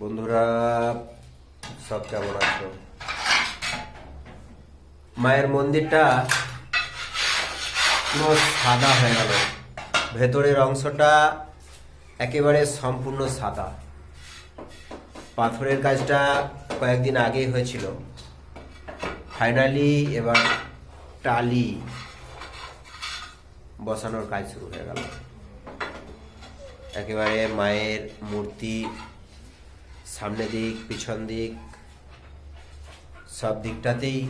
বন্ধুরা, সব কেমন আছো? মায়ের মন্দিরটা পুরো সাদা হয়ে গেল। ভেতরের অংশটা একেবারে সম্পূর্ণ সাদা। পাথরের কাজটা কয়েকদিন আগেই হয়েছিল। ফাইনালি এবার টালি বসানোর কাজ শুরু হয়ে গেল। একেবারে মায়ের মূর্তি সামনে দিক, পিছন দিক, সব দিকটাতেই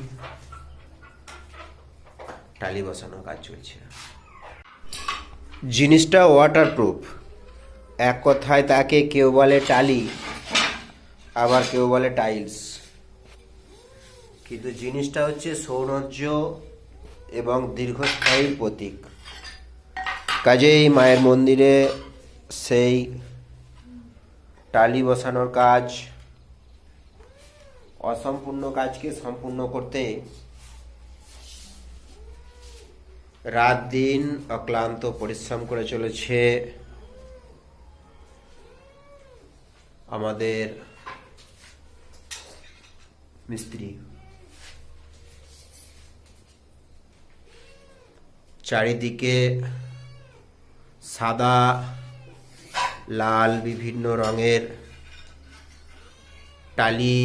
টালি বসানোর কাজ চলছে। জিনিসটা ওয়াটারপ্রুফ এক কথায় তাকে কেউ বলে টালি, আবার কেউ বলে টাইলস কিন্তু জিনিসটা হচ্ছে সৌন্দর্য এবং দীর্ঘস্থায়ীর প্রতীক। কাজেই মায়ের মন্দিরে সেই টালি বসানোর কাজ, অসম্পূর্ণ কাজকে সম্পূর্ণ করতে রাত দিন অক্লান্ত পরিশ্রম করে চলেছে আমাদের মিস্ত্রি। চারিদিকে সাদা লাল বিভিন্ন রঙের টালি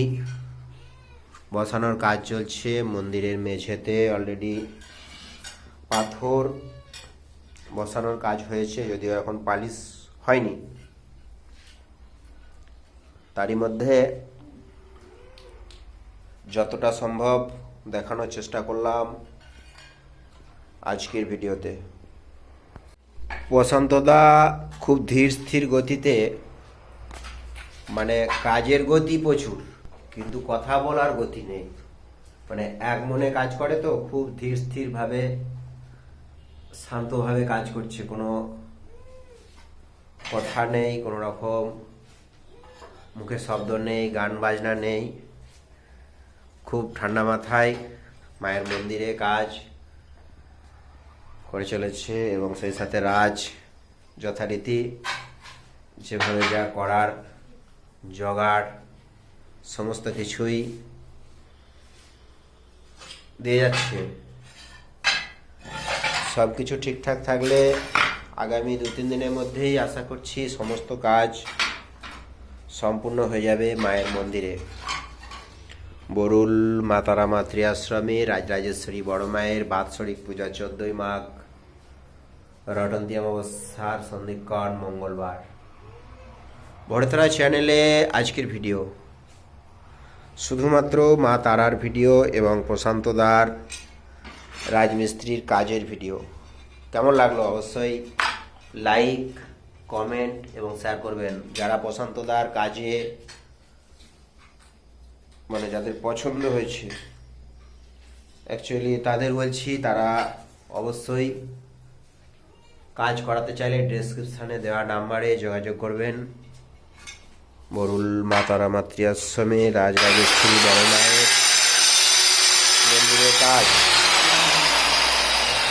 বসানোর কাজ চলছে। মন্দিরের মেঝেতে অলরেডি পাথর বসানোর কাজ হয়েছে, যদিও এখন পালিশ হয়নি। তারই মধ্যে যতটা সম্ভব দেখানোর চেষ্টা করলাম আজকের ভিডিওতে। বসন্তদা খুব ধীর, স্থির গতিতে মানে কাজের গতি প্রচুর, কিন্তু কথা বলার গতি নেই। মানে এক মনে কাজ করে তো, খুব ধীর, স্থিরভাবে, শান্তভাবে কাজ করছে। কোনো কথা নেই, কোনো রকম মুখে শব্দ নেই, গান, বাজনা নেই। খুব ঠান্ডা মাথায়, মায়ের মন্দিরে কাজ করে চলেছে এবং সেই সাথে রাজ যথারীতি যেভাবে যা করার, জগাড়, সমস্ত কিছুই দিয়ে যাচ্ছে। সব কিছু ঠিকঠাক থাকলে আগামী দু তিন দিনের মধ্যেই আশা করছি সমস্ত কাজ সম্পূর্ণ হয়ে যাবে মায়ের মন্দিরে। বরুল মাতারা মাতৃ আশ্রমে রাজরাজেশ্বরী, বড় মায়ের, বাৎসরিক পূজা, চোদ্দই মাঘ রটন্তি অমাবস্যার সন্ধিক্ষণ মঙ্গলবার ভরতরা চ্যানেলে আজকের ভিডিও শুধুমাত্র মা তারার ভিডিও এবং প্রশান্ত দার রাজমিস্ত্রির কাজের ভিডিও কেমন লাগল অবশ্যই লাইক কমেন্ট এবং শেয়ার করবেন যারা প্রশান্ত দার কাজে মানে যাদের পছন্দ হয়েছে অ্যাকচুয়ালি তাদের বলছি তারা অবশ্যই কাজ করাতে চাইলে ডেসক্রিপশানে দেওয়া নাম্বারে যোগাযোগ করবেন। বরুল মাতারা মাতৃআশ্রমে রাজরাজেশ্বরী বড় মায়ের মন্দিরের কাজ।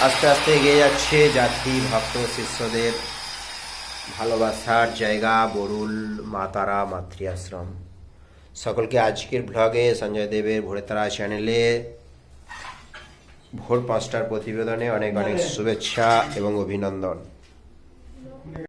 আস্তে আস্তে এগিয়ে যাচ্ছে যাত্রী, ভক্ত, শিষ্যদের ভালোবাসার জায়গা বরুল মাতারা মাতৃআশ্রম। সকলকে আজকের ব্লগে সঞ্জয় দেবের ভোরে তারা চ্যানেলে ভোর পাঁচটার প্রতিবেদনে অনেক অনেক শুভেচ্ছা এবং অভিনন্দন।